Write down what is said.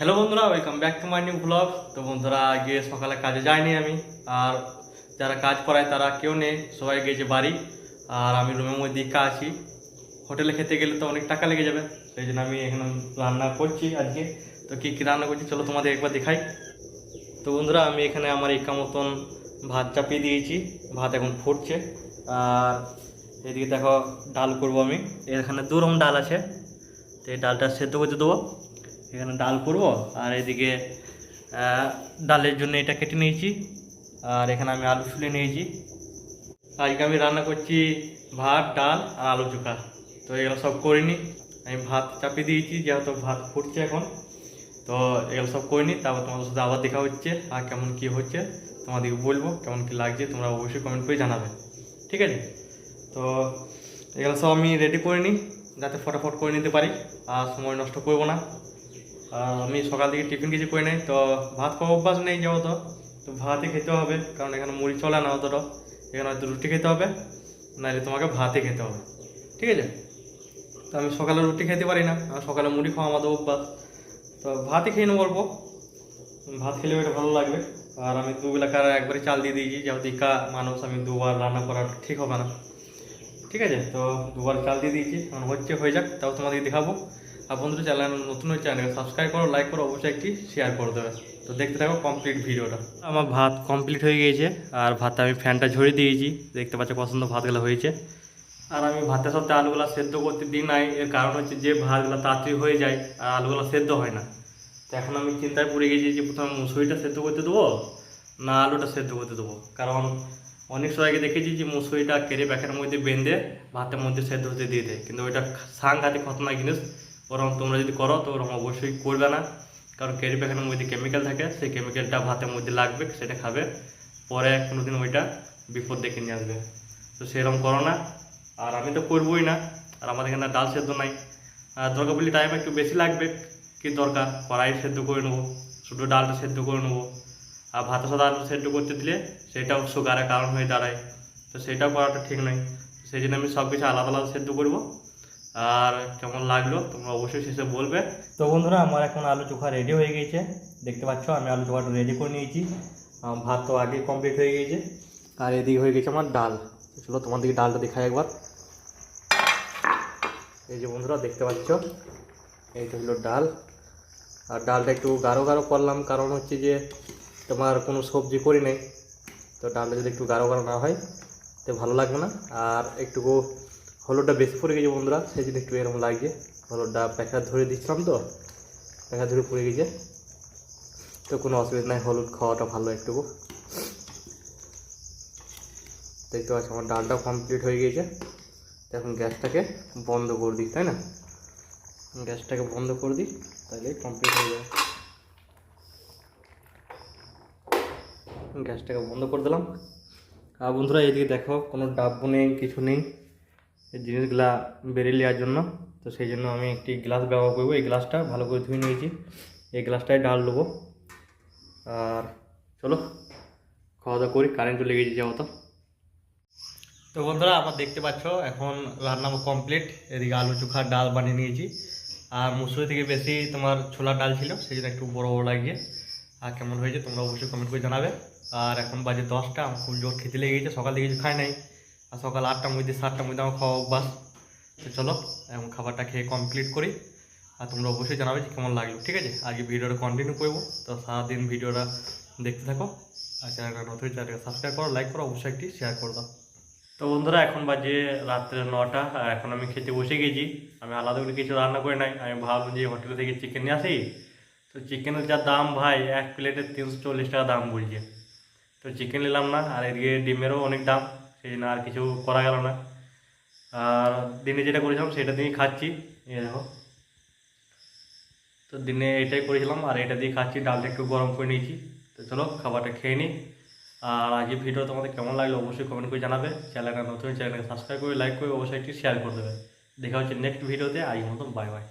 Hello বন্ধুরা welcome back to my new blog তো বন্ধুরা আগে সকালে কাজে যাইনি আমি। আর যারা কাজ করায় তারা কেউ নেই, সবাই গেছে বাড়ি। আর আমি রুমের মধ্যে একা আছি। হোটেলে খেতে গেলে তো অনেক টাকা লেগে যাবে, সেই জন্য আমি এখন রান্না করছি আজকে। তো কী কী রান্না করছি চলো তোমাদের একবার দেখাই। তো বন্ধুরা, আমি এখানে আমার একা মতন ভাত চাপিয়ে দিয়েছি। ভাত এখন ফুটছে। আর এদিকে দেখো, ডাল করব আমি। এখানে দু রকম ডাল আছে। তো এই ডালটা সেদ্ধ করতে দেবো। এখানে ডাল করব, আর এদিকে ডালের জন্য এটা কেটে নিয়েছি, আর এখানে আমি আলু ছুলে নিয়েছি। আজকে আমি রান্না করছি ভাত, ডাল আর আলু চোখা। তো এগুলো সব করিনি আমি ভাত চাপিয়ে দিয়েছি, যেহেতু ভাত ফুটছে এখন। তো এগুলো সব করিনি তারপর তোমাদের সাথে আবার দেখা হচ্ছে, আর কেমন কি হচ্ছে, তোমাদেরকে বলব, কেমন কি লাগছে, তোমরা অবশ্যই কমেন্ট করে জানাবে। ঠিক আছে? তো এগুলো সব আমি রেডি করে নিই যাতে ফটাফট করে নিতে পারি, আর সময় নষ্ট করব না। আর আমি সকাল থেকে টিফিন কিছু করে নেই, তো ভাত খাওয়া অভ্যাস নেই যেহেতু তো তো ভাতই খেতে হবে, কারণ এখানে মুড়ি চলে না অতটা এখানে হয়তো রুটি খেতে হবে, নাহলে তোমাকে ভাতই খেতে হবে। ঠিক আছে? তো আমি সকালে রুটি খেতে পারি না, আর সকালে মুড়ি খাওয়া আমাদের অভ্যাস। তো ভাতই খেয়ে নেব অল্প। ভাত খেলে এটা ভালো লাগবে। আর আমি দুবেলাকার একবারে চাল দিয়ে দিয়েছি, যেহেতু একা মানুষ, আমি দুবার রান্না করা ঠিক হবে না। ঠিক আছে? তো দুবার চাল দিয়ে দিয়েছি, এখন হচ্ছে হয়ে যাক তাও তোমাদেরকে দেখাবো। আর বন্ধুরা চ্যানেল নতুন হচ্ছে চ্যানেলকে সাবস্ক্রাইব করো লাইক করো, অবশ্যই একটি শেয়ার করে দেবে। তো দেখতে থাকো কমপ্লিট ভিডিওটা। আমার ভাত কমপ্লিট হয়ে গিয়েছে, আর ভাতে আমি ফ্যানটা ঝরিয়ে দিয়েছি। দেখতে পাচ্ছ পছন্দ ভাতগুলো হয়েছে। আর আমি ভাতের সাথে আলুগুলো সেদ্ধ করতে দিই নাই, এর কারণ হচ্ছে যে ভাতগুলো তাড়াতাড়ি হয়ে যায়, আর আলুগুলো সেদ্ধ হয় না। তো এখন আমি চিন্তায় পড়ে গেছি যে প্রথমে মুসুরিটা সেদ্ধ করতে দেবো, না আলুটা সেদ্ধ করতে দেবো। কারণ অনেক সবাইকে দেখেছি যে মুসুরিটা কেড়ে প্যাকেটের মধ্যে বেঁধে ভাতের মধ্যে সেদ্ধ হতে দিয়ে দেয়। কিন্তু ওইটা সাংঘাতিক খতরনাক জিনিস ওরকম তোমরা যদি করো, তো ওরকম অবশ্যই করবে না। কারণ কেরি প্যাকেটের মধ্যে কেমিক্যাল থাকে, সেই কেমিক্যালটা ভাতের মধ্যে লাগবে, সেটা খাবে। পরে কোনো দিন ওইটা বিপদ দেখে নিয়ে আসবে। তো সেরকম করো না। আর আমি তো করবোই না। আর আমাদের এখানে ডাল সেদ্ধ নাই। আর দরকার বলি টাইম একটু বেশি লাগবে, কি দরকার? কড়াই সেদ্ধ করে নেব, শুধু ডালটা সেদ্ধ করে নেব। আর ভাতের সাথে আলু সেদ্ধ করতে দিলে সেটাও সুগারের কারণ হয়ে দাঁড়ায়। তো সেটাও করাটা ঠিক নয়। সেই জন্য আমি সব কিছু আলাদা আলাদা সেদ্ধ করব। আর কেমন লাগল? তোমরা অবশ্যই শেষে বলবে। তো বন্ধুরা, আমার এখন আলু চোখা রেডি হয়ে গিয়েছে দেখতে পাচ্ছ, আমি আলু চোখাটা রেডি করে নিয়েছি। ভাত তো আগে কমপ্লিট হয়ে গিয়েছে আর এদিকে হয়ে গেছে আমার ডাল। চলো তোমাদেরকে ডালটা দেখাই একবার। এই যে বন্ধুরা, দেখতে পাচ্ছ? এইটা হলো ডাল। আর ডালটা একটু গাঢ় গাঢ় করলাম, কারণ হচ্ছে যে তোমার কোনো সবজি করি নেই। তো ডালটা যদি একটু গাঢ় গাঢ় না হয়, তো ভালো লাগবে না। আর একটু হলুদটা বেশি পড়ে গেছে বন্ধুরা, সেই জন্য একটু এরকম লাগছে। হলুদটা প্যাকেট ধরে দিচ্ছিলাম তো প্যাকেট ধরে পড়ে গেছে। তো কোনো অসুবিধা নাই, হলুদ খাওয়াটা ভালো একটু দেখতে পাচ্ছি আমার ডালটা কমপ্লিট হয়ে গিয়েছে এখন গ্যাসটাকে বন্ধ করে দিই, তাই না? গ্যাসটাকে বন্ধ করে দিই, তাহলে কমপ্লিট হয়ে যাবে। গ্যাসটাকে বন্ধ করে দিলাম। আর বন্ধুরা, এদিকে দেখো, কোনো ডাব্বু নেই, কিছু নেই। এই জিনিসগুলা বেরিয়ে নেওয়ার জন্য। তো সেই জন্য আমি একটি গ্লাস ব্যবহার করব। এই গ্লাসটা ভালো করে ধুয়ে নিয়েছি। এই গ্লাসটাই ডাল দেবো আর চলো, খাওয়া দাওয়া করি। কারেন্ট চলে গেছে যেহেতু তো। বন্ধুরা আমার দেখতে পাচ্ছ, এখন রান্না কমপ্লিট এদিকে আলু চোখা ডাল বানিয়ে নিয়েছি। আর মুসুরি থেকে বেশি তোমার ছোলার ডাল ছিল, সেই জন্য একটু বড়ো বড়ো লাগিয়ে। আর কেমন হয়েছে তোমরা অবশ্যই কমেন্ট করে জানাবে। আর এখন বাজে দশটা, আমার খুব জোর খেতে লেগে গেছে, সকাল থেকে কিছু খাই নাই। আর সকাল আটটার মধ্যে, সাতটার মধ্যে আমার খাওয়া অভ্যাস। তো চলো এবং খাবারটা খেয়ে কমপ্লিট করি। আর তোমরা অবশ্যই জানাবে যে কেমন লাগল, ঠিক আছে? আজকে ভিডিওটা কন্টিনিউ করব। তো সারাদিন ভিডিওটা দেখতে থাকো। আর চ্যানেলটা নতুন চ্যানেলকে সাবস্ক্রাইব করো লাইক করো, অবশ্যই একটি শেয়ার করে দাও। তো বন্ধুরা, এখন বাজে রাত্রে নটা, আর এখন আমি খেতে বসে গেছি। আমি আলাদা করে কিছু রান্না করে নাই। আমি ভাবলাম যে হোটেল থেকে চিকেন নিয়ে আসি। তো চিকেনের যা দাম ভাই, এক প্লেটে তিনশো চল্লিশ টাকা দাম বলছে। তো চিকেন নিলাম না, আর এদিকে ডিমেরও অনেক দাম। সেই না আর কিছু করা গেল না। আর দিনে যেটা করেছিলাম সেটা দিয়েই খাচ্ছি। এই দেখো। তো দিনে এটাই করেছিলাম আর এটা দিয়ে খাচ্ছি, ডালটা একটু গরম করে নিয়েছি। তো চলো খাবারটা খেয়ে নিই। আর আজকে ভিডিও তোমাদের কেমন লাগল অবশ্যই কমেন্ট করে জানাবে। চ্যানেলটা নতুন চ্যানেলকে সাবস্ক্রাইব করে লাইক করে অবশ্যই একটি শেয়ার করে দেবে। দেখা হচ্ছে নেক্সট ভিডিওতে। আজ মতন বাই বাই